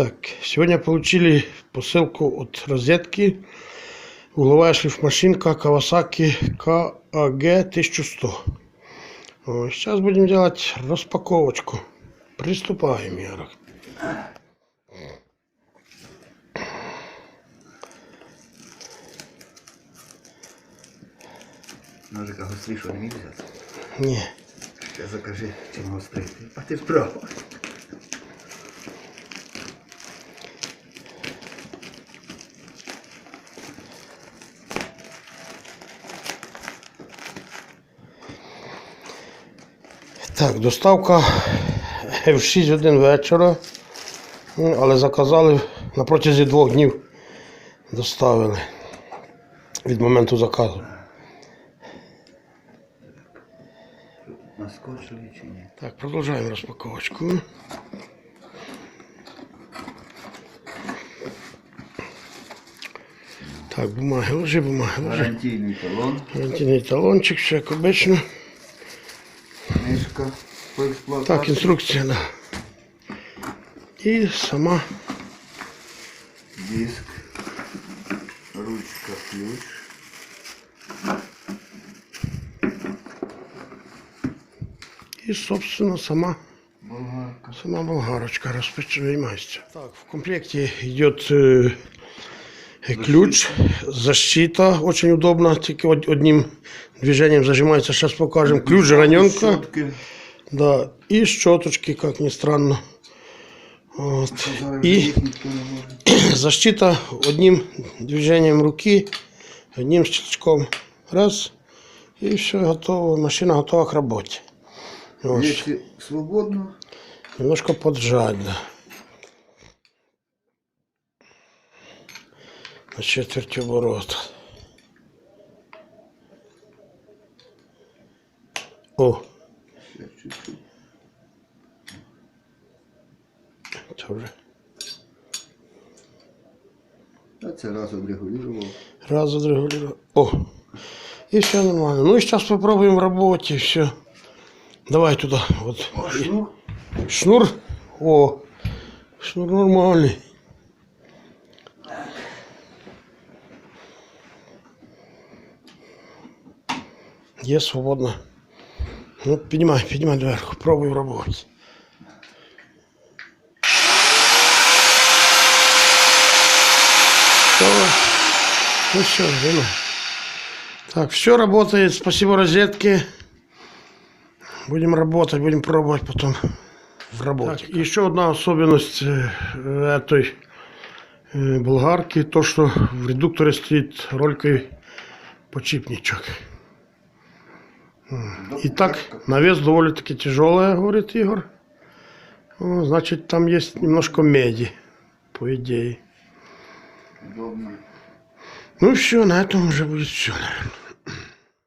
Так, сегодня получили посылку от розетки. Угловая шлифмашинка Kawasaki KAG 1100. сейчас будем делать распаковочку. Приступаем, Ярок. Ножика гострішого не міг взяти. Не, Ще закажи, чим гострий. А ти вправо. Так, доставка в 6 годин вечора. Але заказали на протязі двох днів доставили від моменту заказу. Наскочили чи ні? Так, продовжуємо розпаковочку. Так, бумаги, ложи бумаги, ложи. Гарантійний талон, Гарантійний талончик, все як обично. Книжка по експлуатації. Так, інструкція, да. І сама Диск, ручка, ключ. і, собственно, сама, Болгарка. сама болгарочка розпочинається. Так, в комплекте идет э, э, ключ, защита, очень удобно, тільки од- одним движением зажимается. Сейчас покажем. Ключ, раненка. Щотки. Да, и щеточки, как ни странно. Вот. Зараз И їх ніхто не може. защита одним движением руки, одним щелчком. Раз. И все готово. Машина готова к работе. Вот. Якщо свободно, Немножко поджать, да. На четверть оборота. О, вже. А це раз отрегулював. Раз отрегулировал. О, и все нормально. Ну и сейчас попробуем в работе все. Давай туда. Вот. О, шнур. Шнур. О, шнур нормальный. Есть свободно. Ну, поднимай, поднимай дверку. Работать. Давай. Ну все, время. Так, все работает. Спасибо розетке. Будем работать, будем пробовать потом в работе. Так, еще одна особенность э, этой э, болгарки, то что в редукторе стоит роликовый подшипничок. М. И так, навес довольно-таки тяжелая, говорит Игорь. О, значит, там есть немножко меди, по идее. Удобно. Ну все, на этом уже будет все, наверное.